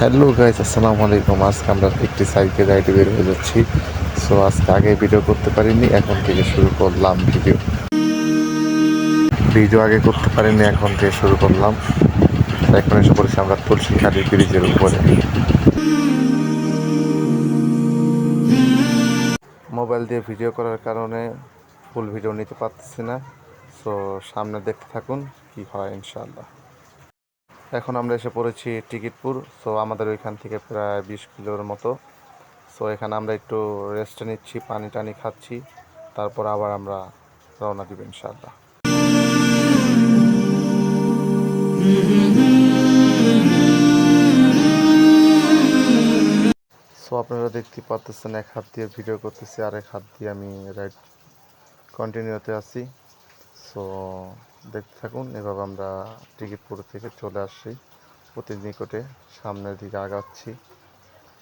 Hello guys আসসালামু আলাইকুম আজকে আমরা একটি সাইকেল রাইডে বের হয়ে যাচ্ছি। সো আজকে আগে ভিডিও করতে পারিনি, এখন থেকে শুরু করলাম ভিডিও ভিডিও আগে করতে পারিনি, এখন থেকে শুরু করলাম। এখন এসে পড়েছি আমরা তুলসী খালি ব্রিজের উপরে। মোবাইল দিয়ে ভিডিও করার কারণে ফুল ভিডিও নিতে পারতেছি না। সো সামনে দেখতে থাকুন, কি হয় ইনশাআল্লাহ। এখন আমরা এসে পড়েছি টিকিটপুর সো আমাদের ওইখান থেকে প্রায় বিশ কিলোর মতো। সো এখানে আমরা একটু রেস্ট নিচ্ছি, পানি টানি খাচ্ছি, তারপর আবার আমরা রওনা দিব ইনশাআল্লাহ। সো আপনারা দেখতে পাচ্ছেন এক হাত দিয়ে ভিডিও করতেছি আর এক হাত দিয়ে আমি রাইড কন্টিনিউতে আছি। সো দেখতে থাকুন। এভাবে আমরা টিকিটপুর থেকে চলে আসছি অতি নিকটে সামনের দিকে আগাচ্ছি।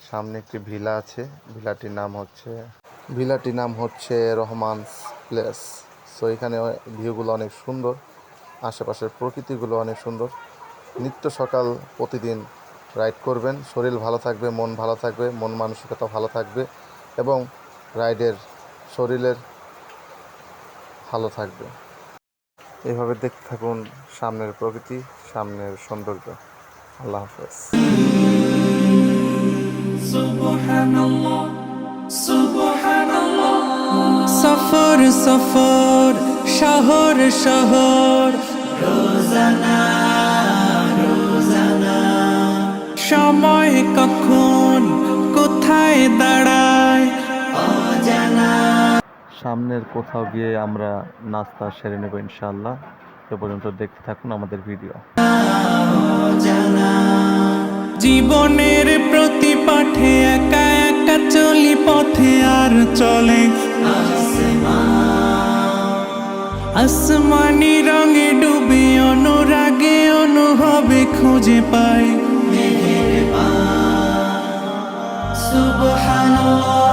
সামনে একটি ভিলা আছে। ভিলাটির নাম হচ্ছে, ভিলাটির নাম হচ্ছে রহমানস প্লেস। সো এখানে ভিউগুলো অনেক সুন্দর। আশেপাশের প্রকৃতিগুলো অনেক সুন্দর। নিত্য সকাল প্রতিদিন রাইড করবেন। শরীর ভালো থাকবে, মন ভালো থাকবে, মন মানসিকতা ভালো থাকবে এবং রাইডের শরীরের ভালো থাকবে। এভাবে দেখতে থাকুন সামনের প্রকৃতি, সামনের সৌন্দর্য। আল্লাহ হাফেজ. সফর সফর, শহর শহর। সময় কখন, কোথায় অজানা সামনের কোথাও গিয়ে আমরা নাস্তা সেরে নেব ইনশাআল্লাহ। সে পর্যন্ত দেখতে থাকুন আমাদের ভিডিও। জীবনের প্রতি পাঠে একা একা চলি পথে আর চলে। আসমানি রঙে ডুবে অনুরাগে অনুভবে খুঁজে পাই। সুবহানাল্লাহ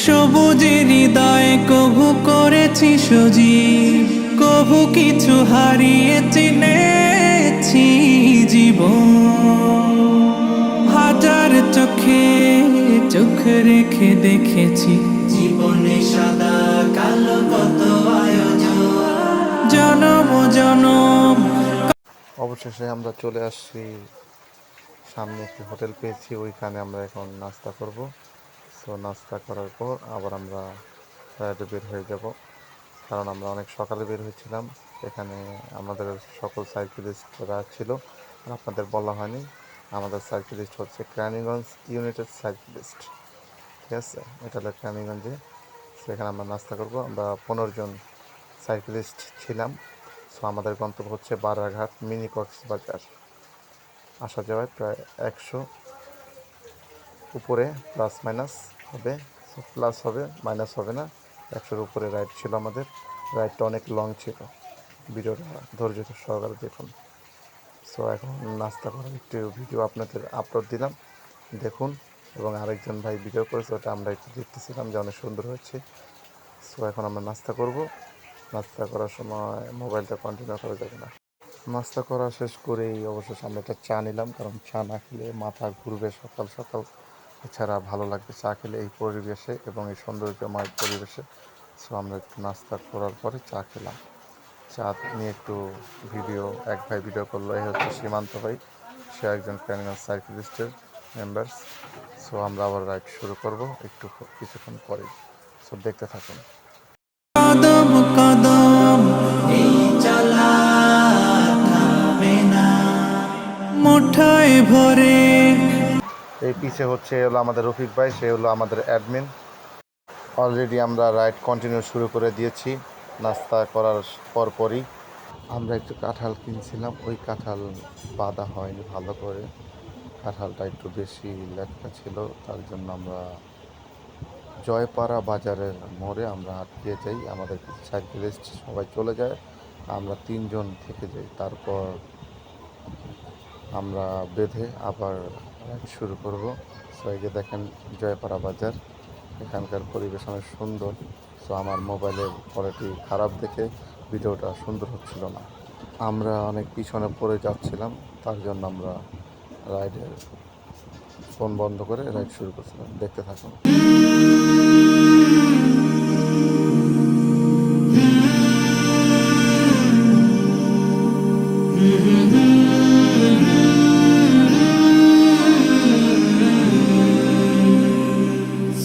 সবুজের হৃদয়ে কভু করেছি সজীব কভু কিছু হারিয়ে চিনেছি জীবন হাজার চোখে চোখ রেখে দেখেছি জীবনে অবশেষে আমরা চলে আসছি। সামনে একটি হোটেল পেয়েছি, ওইখানে আমরা এখন নাস্তা করব। সো নাস্তা করার পর আবার আমরা রাইডে বের হয়ে যাব। কারণ আমরা অনেক সকালে বের হয়েছিলাম। এখানে আমাদের সকল সাইকেলিস্টরা ছিল আপনাদের বলা হয়নি। আমাদের সাইকেলিস্ট হচ্ছে ক্রানিগঞ্জ ইউনাইটেড সাইকেলিস্ট। ঠিক আছে? এটা হলো ক্রানীগঞ্জে। সেখানে আমরা নাস্তা করব। আমরা পনেরো জন সাইকেলিস্ট ছিলাম। সো আমাদের গন্তব্য হচ্ছে বারাঘাট, মিনি কক্সবাজার। আসা যাওয়ায় প্রায় একশো উপরে প্লাস মাইনাস হবে। প্লাস হবে মাইনাস হবে না। একশোর উপরে রাইড ছিল আমাদের। রাইডটা অনেক লং ছিল। ভিডিওটা ধৈর্য সহকারে দেখুন। সো এখন নাস্তা করার একটি ভিডিও আপনাদের আপলোড দিলাম। দেখুন। এবং আরেকজন ভাই ভিডিও করেছে, ওটা আমরা একটু দেখতেছিলাম যে অনেক সুন্দর হয়েছে। সো এখন আমরা নাস্তা করব। নাস্তা করার সময় মোবাইলটা কন্টিনিউ করা যাবে না। নাস্তা করা শেষ করেই অবশ্য আমরা একটা চা নিলাম, কারণ চা না খেলে মাথা ঘুরবে সকাল সকাল। এছাড়া ভালো লাগবে চা খেলে এই পরিবেশে এবং এই সৌন্দর্যময় পরিবেশে। সো আমরা একটু নাস্তা করার পরে চা খেলাম। চা নিয়ে একটু ভিডিও এক ভাই ভিডিও করল, এই হচ্ছে সীমান্ত ভাই। সে একজন ক্যানিয়াল সাইকেলিস্টের। মেম্বার্স সো আমরা আবার রাইড শুরু করব। একটু কিছুক্ষণ পরে সো দেখতে থাকুন। কদম কদম এই চলা মুঠোয় ভরে। এই পিছে হচ্ছে হলো আমাদের রফিক ভাই সে হলো আমাদের অ্যাডমিন অলরেডি আমরা রাইড কন্টিনিউ শুরু করে দিয়েছি নাস্তা করার পরপরই আমরা একটু কাঁঠাল কিনছিলাম ওই কাঁঠাল বাঁধা হয়নি ভালো করে। কাঁঠালটা একটু বেশি লেখা ছিল, তার জন্য আমরা জয়পাড়া বাজারের মোড়ে আমরা আটকে যাই। আমাদের সাইকেলিস্ট সবাই চলে যায়। আমরা তিনজন থেকে যাই, তারপর আমরা বেঁধে আবার শুরু করব। সো এই দেখেন, জয়পাড়া বাজার, এখানকার পরিবেশ অনেক সুন্দর। সো আমার মোবাইলের কোয়ালিটি খারাপ দেখে ভিডিওটা সুন্দর হচ্ছিল না। আমরা অনেক পিছনে পড়ে যাচ্ছিলাম, তার জন্য আমরা রাইডের ফোন বন্ধ করে রাইড শুরু করছিলাম। দেখতে থাকুন।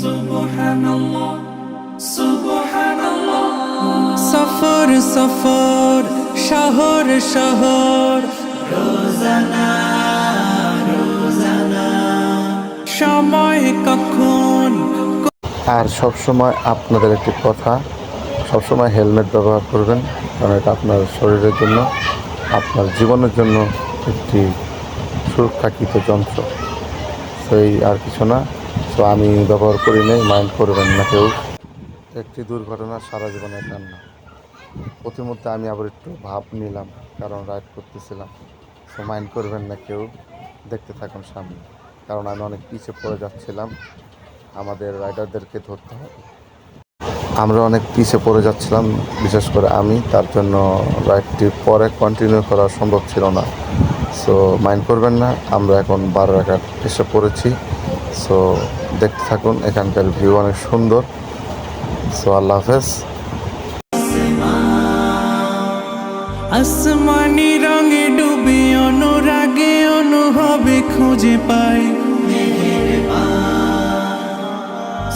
সুবহানাল্লাহ সুবহানাল্লাহ। সফর সফর শহর শহর। রোজানা। সময় আর সবসময় আপনাদের একটি কথা সবসময় হেলমেট ব্যবহার করবেন, কারণ এটা আপনার শরীরের জন্য, আপনার জীবনের জন্য একটি সুরক্ষাকৃত যন্ত্র। তো এই আর কিছু না। তো আমি ব্যবহার করি নাই মাইন্ড করবেন না কেউ। একটি দুর্ঘটনা সারা জীবনের কান্না প্রতিমধ্যে আমি আবার একটু ভাব নিলাম, কারণ রাইড করতেছিলাম। তো মাইন্ড করবেন না কেউ। দেখতে থাকুন সামনে। কারণ আমি অনেক পিছিয়ে পড়ে যাচ্ছিলাম। আমাদের রাইডারদেরকে ধরতে হবে আমরা অনেক পিছিয়ে পড়ে যাচ্ছিলাম, বিশেষ করে আমি। তার জন্য রাইডটি পরে কন্টিনিউ করা সম্ভব ছিল না। সো মাইন্ড করবেন না, আমরা এখন বারো রাখার এসে পড়েছি। সো দেখতে থাকুন, এখানকার ভিউ অনেক সুন্দর। সো আল্লাহ হাফেজ। আসমানি রঙে ডুবে অনুরাগে অনুভবে খুঁজে পাই।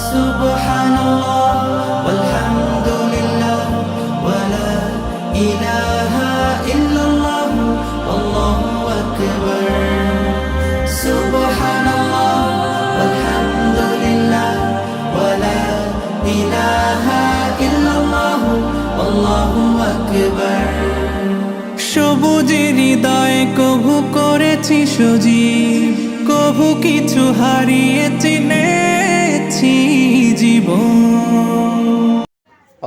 সুবহানাল্লাহ ওয়ালহামদুলিল্লাহ ওয়ালা ইলাহা ইল্লাল্লাহ করেছি সজীব কভু কিছু হারিয়ে চিনেছি জীবন।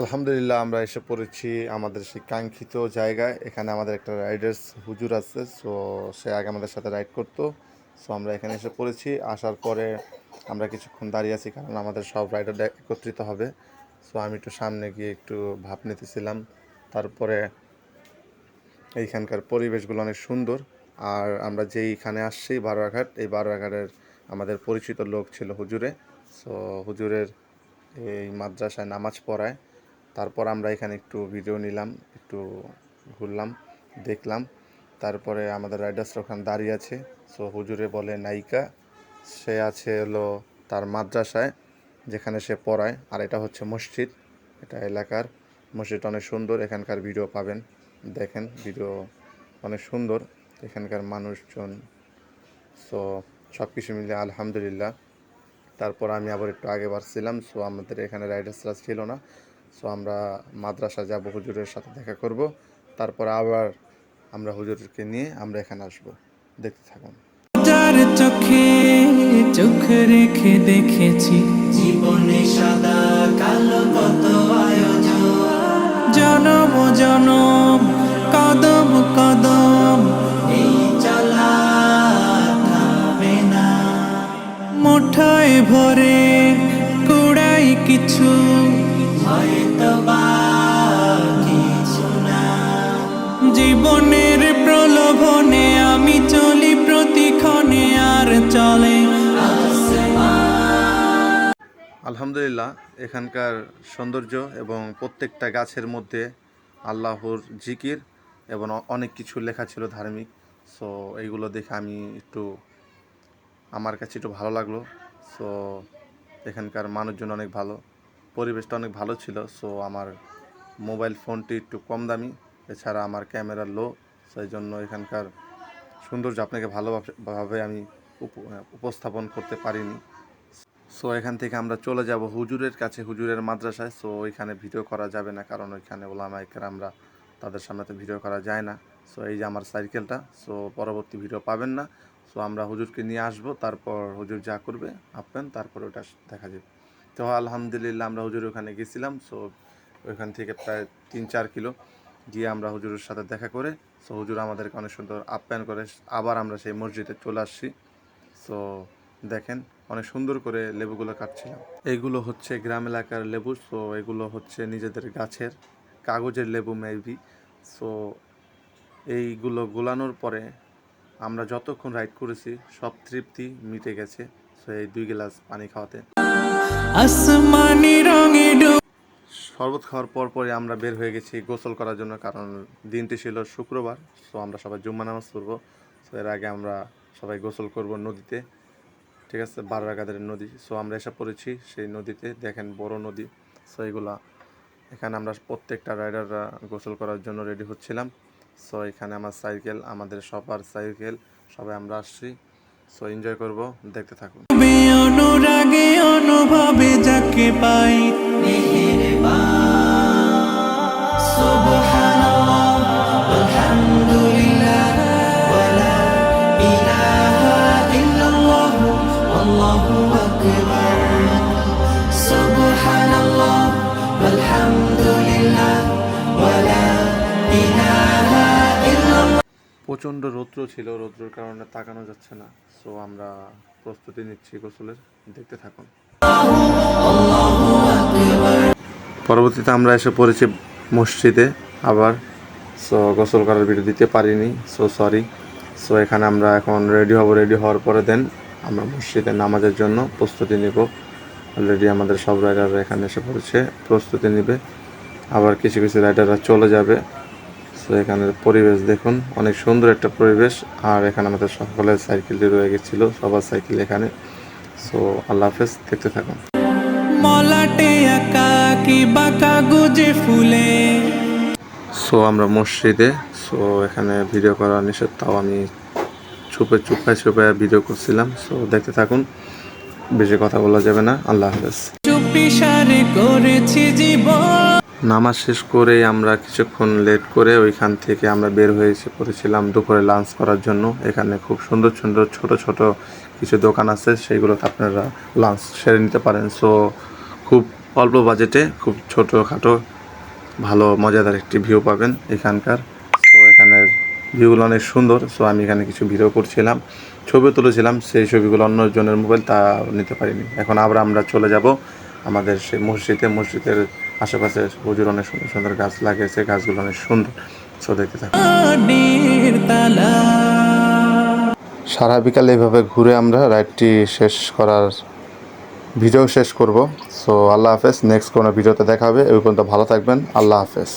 আলহামদুলিল্লাহ, আমরা এসে পড়েছি আমাদের সেই কাঙ্ক্ষিত জায়গায়। এখানে আমাদের একটা রাইডার্স হুজুর আছে সো সে আগে আমাদের সাথে রাইড করতো। সো আমরা এখানে এসে পড়েছি, আসার পরে আমরা কিছুক্ষণ দাঁড়িয়ে আছি, কারণ আমাদের সব রাইডার একত্রিত হবে। সো আমি একটু সামনে গিয়ে একটু ভাব নিতেছিলাম। তারপরে এইখানকার পরিবেশগুলো অনেক সুন্দর। আর আমরা যেইখানে আসছি, বারোয়াঘাট, এই বারোয়াঘাটের আমাদের পরিচিত লোক ছিল হুজুরে। সো হুজুরের এই মাদ্রাসায় নামাজ পড়ায়। তারপর আমরা এখানে একটু ভিডিও নিলাম, একটু ঘুরলাম, দেখলাম। তারপরে আমাদের রাইডার্সরা ওখানে দাঁড়িয়ে আছে। সো হুজুরে বলে, নায়িকা, সে আছে হলো তার মাদ্রাসায়, যেখানে সে পড়ায়। আর এটা হচ্ছে মসজিদ, এটা এলাকার মসজিদ। অনেক সুন্দর, এখানকার ভিডিও পাবেন, দেখেন ভিডিও অনেক সুন্দর। এখানকার মানুষজন। সো সব কিছু মিলে আলহামদুলিল্লাহ। তারপর আমি আবার একটু আগে বাড়ছিলাম সো আমাদের এখানে রাইডার্সরা ছিল না। সো আমরা মাদ্রাসা যাব হুজুরের সাথে দেখা করব। তারপর আবার আমরা হুজুরকে নিয়ে আমরা এখানে আসব। দেখতে থাকুন। যার চোখে চোখ রেখে দেখেছি জীবনে সাদা কালো কত আয়োজন। জনম জনম মুঠায় ভরে কুড়াই কিছু। জীবনের প্রলোভনে আমি চলি প্রতিক্ষণে আর চলে। আলহামদুলিল্লাহ, এখানকার সৌন্দর্য এবং প্রত্যেকটা গাছের মধ্যে আল্লাহর জিকির এবং অনেক কিছু লেখা ছিল ধার্মিক। সো এইগুলো দেখে আমি একটু আমার কাছে একটু ভালো লাগল। সো এখানকার মানুষজন অনেক ভালো, পরিবেশটা অনেক ভালো ছিল। সো আমার মোবাইল ফোনটি একটু কম দামি, এছাড়া আমার ক্যামেরা লো সেই জন্য এখানকার সৌন্দর্য আপনাকে ভালোভাবে আমি উপ- উপস্থাপন করতে পারিনি। সো এখান থেকে আমরা চলে যাব হুজুরের কাছে, হুজুরের মাদ্রাসায়। সো ওইখানে ভিডিও করা যাবে না, কারণ ওইখানে ওলামা আমরা তাদের সামনে তো ভিডিও করা যায় না। সো এই যে আমার সাইকেলটা সো পরবর্তী ভিডিও পাবেন না। সো আমরা হুজুরকে নিয়ে আসব, তারপর হুজুর যা করবে, আপেন, তারপর ওটা দেখা যাবে। তো আলহামদুলিল্লাহ, আমরা হুজুর ওখানে গেছিলাম সো ওইখান থেকে প্রায় তিন চার কিলো গিয়ে আমরা হুজুরের সাথে দেখা করে সো হুজুর আমাদেরকে অনেক সুন্দর আপ্যায়ন করে, আবার আমরা সেই মসজিদে চলে আসছি। সো দেখেন, অনেক সুন্দর করে লেবুগুলো কাটছিলাম। এইগুলো হচ্ছে গ্রাম এলাকার লেবু সো এগুলো হচ্ছে নিজেদের গাছের। কাগজের লেবু মেবি। সো এইগুলো গোলানোর পরে আমরা যতক্ষণ রাইড করেছি সব তৃপ্তি মিটে গেছে। সো এই দুই গ্লাস পানি খাওয়াতে। শরবত খাওয়ার পর পরে আমরা বের হয়ে গেছি গোসল করার জন্য কারণ দিনটি ছিল শুক্রবার। সো আমরা সবাই জুম্মা নামাজ পড়ব। সো এর আগে আমরা সবাই গোসল করব নদীতে। ঠিক আছে? বাররাগাদের নদী। সো আমরা এসে পড়েছি সেই নদীতে। দেখেন বড় নদী। সো এগুলা এখানে আমরা প্রত্যেকটা রাইডাররা গোসল করার জন্য রেডি হচ্ছিলাম। সো এখানে আমার সাইকেল, আমাদের সবার সাইকেল, সবাই আমরা আসছি। সো এনজয় করব, দেখতে থাকুন। অনুরাগে, অনুভবে যাকে পাই। প্রচণ্ড রৌদ্র ছিল, রৌদ্রের কারণে তাকানো যাচ্ছে না। সো আমরা প্রস্তুতি নিচ্ছি গোসলের। দেখতে থাকুন। পরবর্তীতে আমরা এসে পড়েছি মসজিদে আবার। সো গোসল করার ভিডিও দিতে পারিনি। সো সরি সো এখানে আমরা এখন রেডি হব রেডি হওয়ার পরে দেন আমরা মসজিদে নামাজের জন্য প্রস্তুতি নিব। অলরেডি আমাদের সব রাইডাররা এখানে এসে পড়েছে, প্রস্তুতি নিবে। আবার কিছু কিছু রাইডাররা চলে যাবে। সো এখানের পরিবেশ দেখুন অনেক সুন্দর একটা পরিবেশ। আর এখানে আমাদের সকলের সাইকেলটি রয়ে গেছিল সবার সাইকেল এখানে। সো আল্লাহ হাফেজ দেখতে থাকুন। মলাটে আঁকা কি বাঁকা গুজে ফুলে? সো আমরা মসজিদে সো এখানে ভিডিও করা নিষেধ তাও আমি চুপে চুপায় চুপায় ভিডিও করছিলাম। সো দেখতে থাকুন বেশি কথা বলা যাবে না। আল্লাহ হাফেজ। চুপি সারে করেছি জীবন। নামাজ শেষ করে আমরা কিছুক্ষণ লেট করে ওইখান থেকে আমরা বের হয়েছে পড়েছিলাম দুপুরে লাঞ্চ করার জন্য। এখানে খুব সুন্দর সুন্দর, ছোট ছোট কিছু দোকান আছে, সেইগুলোতে আপনারা লাঞ্চ সেরে নিতে পারেন। সো খুব অল্প বাজেটে খুব ছোটোখাটো ভালো, মজাদার একটি ভিউ পাবেন এখানকার। সো এখানের ভিউগুলো অনেক সুন্দর। সো আমি এখানে কিছু ভিডিও করছিলাম ছবি তুলেছিলাম, সেই ছবিগুলো অন্যজনের মোবাইল তা নিতে পারিনি। এখন আবার আমরা চলে যাব আমাদের সেই মসজিদে। মসজিদের আশেপাশে প্রচুর অনেক সুন্দর সুন্দর গাছ লাগিয়েছে, গাছগুলো অনেক সুন্দর। সো দেখতে সারা বিকাল এইভাবে ঘুরে আমরা রাইডটি শেষ করার ভিডিও শেষ করব। সো আল্লাহ হাফেজ, নেক্সট কোনো ভিডিওতে দেখা হবে এই পর্যন্ত ভালো থাকবেন, আল্লাহ হাফেজ।